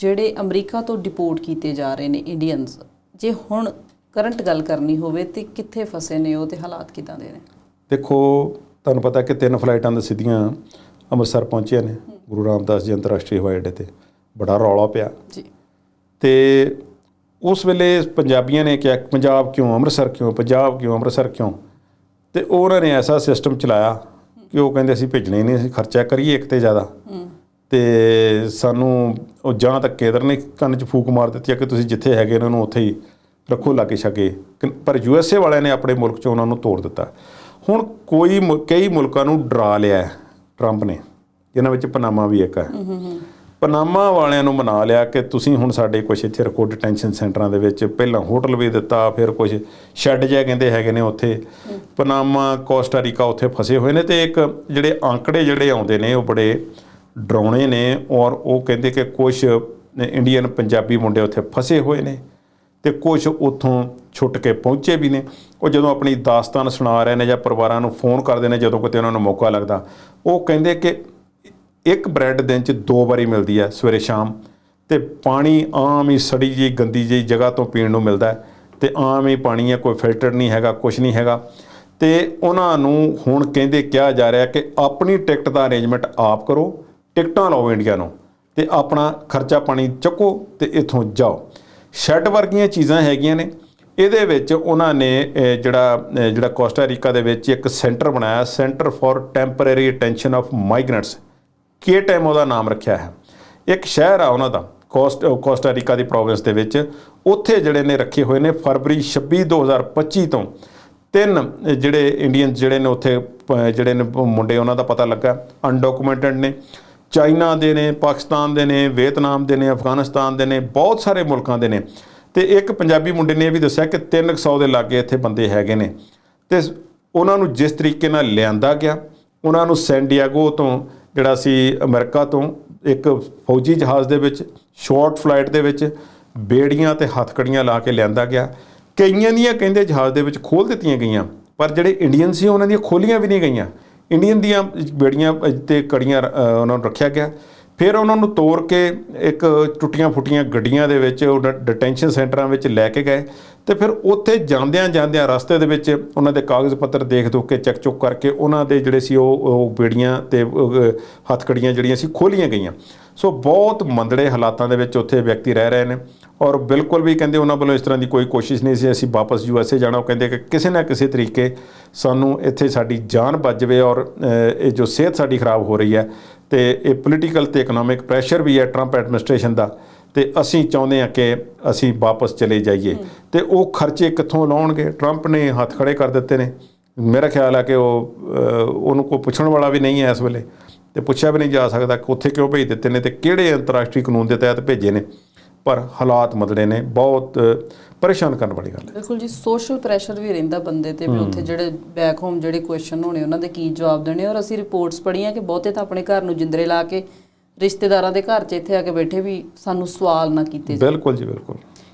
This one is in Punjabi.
ਜਿਹੜੇ ਅਮਰੀਕਾ ਤੋਂ ਡਿਪੋਰਟ ਕੀਤੇ ਜਾ ਰਹੇ ਨੇ ਇੰਡੀਅਨਸ ਜੇ ਹੁਣ ਕਰੰਟ ਗੱਲ ਕਰਨੀ ਹੋਵੇ ਤੇ ਕਿੱਥੇ ਫਸੇ ਨੇ ਉਹ ਤੇ ਹਾਲਾਤ ਕਿਦਾਂ ਦੇ ਨੇ? ਦੇਖੋ ਤੁਹਾਨੂੰ ਪਤਾ ਕਿ ਤਿੰਨ ਫਲਾਈਟਾਂ ਦੇ ਸਿੱਧੀਆਂ ਅੰਮ੍ਰਿਤਸਰ ਪਹੁੰਚੀਆਂ ਨੇ ਗੁਰੂ ਰਾਮਦਾਸ ਜੀ ਅੰਤਰਰਾਸ਼ਟਰੀ ਹਵਾਈ ਅੱਡੇ ਤੇ। ਬੜਾ ਰੌਲਾ ਪਿਆ। ਜੀ। ਤੇ ਉਸ ਵੇਲੇ ਪੰਜਾਬੀਆਂ ਨੇ ਕਿਹਾ ਪੰਜਾਬ ਕਿਉਂ? ਅੰਮ੍ਰਿਤਸਰ ਕਿਉਂ? ਪੰਜਾਬ ਕਿਉਂ? ਅੰਮ੍ਰਿਤਸਰ ਕਿਉਂ? ਤੇ ਉਹਨਾਂ ਨੇ ਐਸਾ ਸਿਸਟਮ ਚਲਾਇਆ ਕਿ ਉਹ ਕਹਿੰਦੇ ਅਸੀਂ ਭੇਜਣੇ ਨਹੀਂ ਅਸੀਂ ਖਰਚਾ ਕਰੀਏ ਇੱਕ ਤੇ ਜ਼ਿਆਦਾ। ਤੇ ਸਾਨੂੰ ਉਹ ਜਾਂ ਤਾਂ ਕੇਦਰ ਨੇ ਕੰਨ 'ਚ ਫੂਕ ਮਾਰ ਦਿੱਤੀ ਆ ਕਿ ਤੁਸੀਂ ਜਿੱਥੇ ਹੈਗੇ ਇਹਨਾਂ ਨੂੰ ਉੱਥੇ ਹੀ ਰੱਖੋ ਲਾਗੇ ਛਕੇ ਪਰ ਯੂਐਸਏ ਵਾਲਿਆਂ ਨੇ ਆਪਣੇ ਮੁਲਕ 'ਚ ਉਹਨਾਂ ਨੂੰ ਤੋੜ ਦਿੱਤਾ। ਹੁਣ ਕੋਈ ਕਈ ਮੁਲਕਾਂ ਨੂੰ ਡਰਾ ਲਿਆ ਟਰੰਪ ਨੇ ਜਿਨ੍ਹਾਂ ਵਿੱਚ ਪਨਾਮਾ ਵੀ ਇੱਕ ਹੈ। ਪਨਾਮਾ ਵਾਲਿਆਂ ਨੂੰ ਮਨਾ ਲਿਆ ਕਿ ਤੁਸੀਂ ਹੁਣ ਸਾਡੇ ਕੁਝ ਇੱਥੇ ਰੱਖੋ ਡਿਟੈਂਸ਼ਨ ਸੈਂਟਰਾਂ ਦੇ ਵਿੱਚ ਪਹਿਲਾਂ ਹੋਟਲ ਵੀ ਦਿੱਤਾ ਫਿਰ ਕੁਝ ਸ਼ੈੱਡ ਜਿਹਾ ਕਹਿੰਦੇ ਹੈਗੇ ਨੇ ਉੱਥੇ। ਪਨਾਮਾ ਕੋਸਟਾ ਰੀਕਾ ਉੱਥੇ ਫਸੇ ਹੋਏ ਨੇ ਤੇ ਇੱਕ ਜਿਹੜੇ ਆંકੜੇ ਜਿਹੜੇ ਆਉਂਦੇ ਨੇ ਉਹ ਬੜੇ ਡਰਾਉਣੇ ਨੇ ਔਰ ਉਹ ਕਹਿੰਦੇ ਕਿ ਕੁਝ ਇੰਡੀਅਨ ਪੰਜਾਬੀ ਮੁੰਡੇ ਉੱਥੇ ਫਸੇ ਹੋਏ ਨੇ ਤੇ ਕੁਝ ਉੱਥੋਂ ਛੁੱਟ ਕੇ ਪਹੁੰਚੇ ਵੀ ਨੇ। ਉਹ ਜਦੋਂ ਆਪਣੀ ਦਾਸਤਾਨ ਸੁਣਾ ਰਹੇ ਨੇ ਜਾਂ ਪਰਿਵਾਰਾਂ ਨੂੰ ਫੋਨ ਕਰਦੇ ਨੇ, ਜਦੋਂ ਕਿਤੇ ਉਹਨਾਂ ਨੂੰ ਮੌਕਾ ਲੱਗਦਾ, ਉਹ ਕਹਿੰਦੇ ਕਿ ਇੱਕ ਬ੍ਰੈਡ ਦਿਨ ਚ ਦੋ ਵਾਰੀ ਮਿਲਦੀ ਹੈ ਸਵੇਰੇ ਸ਼ਾਮ ਤੇ ਪਾਣੀ ਆਮ ਹੀ ਸੜੀ ਜਿਹੀ, ਗੰਦੀ ਜਿਹੀ ਜਗ੍ਹਾ ਤੋਂ ਪੀਣ ਨੂੰ ਮਿਲਦਾ ਹੈ ਤੇ ਆਮ ਹੀ ਪਾਣੀ ਹੈ, ਕੋਈ ਫਿਲਟਰ ਨਹੀਂ ਹੈਗਾ ਕੁਝ ਨਹੀਂ ਹੈਗਾ। ਤੇ ਉਹਨਾਂ ਨੂੰ ਹੁਣ ਕਹਿੰਦੇ ਕਿਹਾ ਜਾ ਰਿਹਾ ਕਿ ਆਪਣੀ ਟਿਕਟ ਦਾ ਅਰੇਂਜਮੈਂਟ ਆਪ ਕਰੋ ਟਿਕਟਾਂ ਲਾਓ ਇੰਡੀਆ ਨੂੰ ਤੇ ਆਪਣਾ ਖਰਚਾ ਪਾਣੀ ਚੱਕੋ ਤੇ ਇੱਥੋਂ ਜਾਓ। ਸ਼ੈੱਡ ਵਰਗੀਆਂ ਚੀਜ਼ਾਂ ਹੈਗੀਆਂ ਨੇ। ਇਹਦੇ ਵਿੱਚ ਉਹਨਾਂ ਨੇ ਜਿਹੜਾ ਜਿਹੜਾ ਕੋਸਟਾ ਰੀਕਾ ਦੇ ਵਿੱਚ ਇੱਕ ਸੈਂਟਰ ਬਣਾਇਆ। Centre for temporary attention of migrants. K time ਉਹਦਾ ਨਾਮ ਰੱਖਿਆ ਹੈ। ਇੱਕ ਸ਼ਹਿਰ ਆ ਉਹਨਾਂ ਦਾ ਕੋਸਟ ਅਹ, ਦੀ ਪ੍ਰੋਵਿੰਸ ਦੇ ਵਿੱਚ। ਉੱਥੇ ਜਿਹੜੇ ਨੇ ਰੱਖੇ ਹੋਏ ਨੇ ਫਰਵਰੀ 26 2025 ਤੋਂ। ਤਿੰਨ ਜਿਹੜੇ ਇੰਡੀਅਨ ਜਿਹੜੇ ਨੇ ਉੱਥੇ ਅਹ, ਜਿਹੜੇ ਨੇ ਮੁੰਡੇ ਉਹਨਾਂ ਦਾ ਪਤਾ ਲੱਗਾ। ਅਨਡਾਕੂਮੈਂਟਡ ਨੇ। ਚਾਈਨਾ ਦੇ ਨੇ, ਪਾਕਿਸਤਾਨ ਦੇ ਨੇ, ਵੀਅਤਨਾਮ ਦੇ ਨੇ, ਅਫਗਾਨਿਸਤਾਨ ਦੇ ਨੇ, ਬਹੁਤ ਸਾਰੇ ਮੁਲਕਾਂ ਦੇ ਨੇ। ਤੇ ਇੱਕ ਪੰਜਾਬੀ ਮੁੰਡੇ ਨੇ ਇਹ ਵੀ ਦੱਸਿਆ ਕਿ 300 ਦੇ ਲਾਗੇ ਇੱਥੇ ਬੰਦੇ ਹੈਗੇ ਨੇ। ਤੇ ਉਹਨਾਂ ਨੂੰ ਜਿਸ ਤਰੀਕੇ ਨਾਲ ਲਿਆਂਦਾ ਗਿਆ, ਉਹਨਾਂ ਨੂੰ ਸੈਨ ਡਿਏਗੋ ਤੋਂ, ਜਿਹੜਾ ਸੀ ਅਮਰੀਕਾ ਤੋਂ, ਇੱਕ ਫੌਜੀ ਜਹਾਜ਼ ਦੇ ਵਿੱਚ, ਸ਼ਾਰਟ ਫਲਾਈਟ ਦੇ ਵਿੱਚ ਬੇੜੀਆਂ ਤੇ ਹੱਥਕੜੀਆਂ ਲਾ ਕੇ ਲਿਆਂਦਾ ਗਿਆ। ਕਈਆਂ ਦੀਆਂ ਕਹਿੰਦੇ ਜਹਾਜ਼ ਦੇ ਵਿੱਚ ਖੋਲ ਦਿੱਤੀਆਂ ਗਈਆਂ, ਪਰ ਜਿਹੜੇ ਇੰਡੀਅਨ ਸੀ, ਉਹਨਾਂ ਦੀਆਂ ਖੋਲੀਆਂ ਵੀ ਨਹੀਂ ਗਈਆਂ। ਇੰਡੀਅਨ ਦੀਆਂ ਬੇੜੀਆਂ ਤੇ ਕੜੀਆਂ ਉਹਨਾਂ ਨੂੰ ਰੱਖਿਆ ਗਿਆ। ਫਿਰ ਉਹਨਾਂ ਨੂੰ ਤੋੜ ਕੇ ਇੱਕ ਟੁੱਟੀਆਂ ਫੁੱਟੀਆਂ ਗੱਡੀਆਂ ਦੇ ਵਿੱਚ ਉਹ ਡਿਟੈਂਸ਼ਨ ਸੈਂਟਰਾਂ ਵਿੱਚ ਲੈ ਕੇ ਗਏ। ਤੇ ਫਿਰ ਉੱਥੇ ਜਾਂਦਿਆਂ ਜਾਂਦਿਆਂ ਰਸਤੇ ਦੇ ਵਿੱਚ ਉਹਨਾਂ ਦੇ ਕਾਗਜ਼ ਪੱਤਰ ਦੇਖ ਦੁੱਖ ਕੇ ਚੈੱਕ ਚੁੱਕ ਕਰਕੇ ਉਹਨਾਂ ਦੇ ਜਿਹੜੇ ਸੀ ਉਹ ਉਹ ਬੇੜੀਆਂ ਤੇ ਅ, ਹੱਥਕੜੀਆਂ ਜਿਹੜੀਆਂ ਸੀ ਖੋਲੀਆਂ ਗਈਆਂ। ਸੋ ਬਹੁਤ ਮੰਦੜੇ ਹਾਲਾਤਾਂ ਦੇ ਵਿੱਚ ਉੱਥੇ ਵਿਅਕਤੀ ਰਹਿ ਰਹੇ ਨੇ। ਔਰ ਬਿਲਕੁਲ ਵੀ ਕਹਿੰਦੇ ਉਹਨਾਂ ਵੱਲੋਂ ਇਸ ਤਰ੍ਹਾਂ ਦੀ ਕੋਈ ਕੋਸ਼ਿਸ਼ ਨਹੀਂ ਸੀ। ਅਸੀਂ ਵਾਪਸ ਯੂਐਸਏ ਜਾਣਾ। ਉਹ ਕਹਿੰਦੇ ਕਿ ਕਿਸੇ ਨਾ ਕਿਸੇ ਤਰੀਕੇ ਸਾਨੂੰ ਇੱਥੇ ਸਾਡੀ ਜਾਨ ਬਚ ਜਾਵੇ ਔਰ ਇਹ ਜੋ ਸਿਹਤ ਸਾਡੀ ਖਰਾਬ ਹੋ ਰਹੀ ਹੈ ਤੇ ਇਹ ਪੋਲੀਟੀਕਲ ਤੇ ਇਕਨੋਮਿਕ ਪ੍ਰੈਸ਼ਰ ਵੀ ਹੈ ਟਰੰਪ ਐਡਮਿਨਿਸਟ੍ਰੇਸ਼ਨ ਦਾ ਤੇ ਅਸੀਂ ਚਾਹੁੰਦੇ ਹਾਂ ਕਿ ਅਸੀਂ ਵਾਪਸ ਚਲੇ ਜਾਈਏ। ਤੇ ਉਹ ਖਰਚੇ ਕਿੱਥੋਂ ਲਾਉਣਗੇ? ਟਰੰਪ ਨੇ ਹੱਥ ਖੜੇ ਕਰ ਦਿੱਤੇ ਨੇ। ਮੇਰਾ ਖਿਆਲ ਹੈ ਕਿ ਉਹ ਉਹਨੂੰ ਕੋਈ ਪੁੱਛਣ ਵਾਲਾ ਵੀ ਨਹੀਂ ਹੈ ਇਸ ਵੇਲੇ। ਤੇ ਪੁੱਛਿਆ ਵੀ ਨਹੀਂ ਜਾ ਸਕਦਾ ਕਿ ਉੱਥੇ ਕਿਉਂ ਭੇਜ ਦਿੱਤੇ ਨੇ ਤੇ ਕਿਹੜੇ ਅੰਤਰਰਾਸ਼ਟਰੀ ਕਾਨੂੰਨ ਦੇ ਤਹਿਤ ਭੇਜੇ ਨੇ। ਪਰ ਹਾਲਾਤ ਮਦੜੇ ਨੇ ਬਹੁਤ ਪਰੇਸ਼ਾਨ ਕਰਨ ਵਾਲੀ ਗੱਲ ਹੈ। ਬਿਲਕੁਲ ਜੀ ਸੋਸ਼ਲ ਪ੍ਰੈਸ਼ਰ ਵੀ ਰਹਿੰਦਾ ਬੰਦੇ ਤੇ ਵੀ ਉੱਥੇ ਜਿਹੜੇ ਬੈਕ ਹੋਮ ਜਿਹੜੇ ਕੁਐਸਚਨ ਹੋਣੇ ਉਹਨਾਂ ਦੇ ਕੀ ਜਵਾਬ ਦੇਣੇ ਔਰ ਅਸੀਂ ਰਿਪੋਰਟਸ ਪੜ੍ਹੀਆਂ ਕਿ ਬਹੁਤੇ ਤਾਂ ਆਪਣੇ ਘਰ ਨੂੰ ਜਿੰਦਰੇ ਲਾ ਕੇ ਰਿਸ਼ਤੇਦਾਰਾਂ ਦੇ ਘਰ 'ਚ ਇੱਥੇ ਆ ਕੇ ਬੈਠੇ ਵੀ ਸਾਨੂੰ ਸਵਾਲ ਨਾ ਕੀਤੇ। ਬਿਲਕੁਲ ਜੀ ਬਿਲਕੁਲ।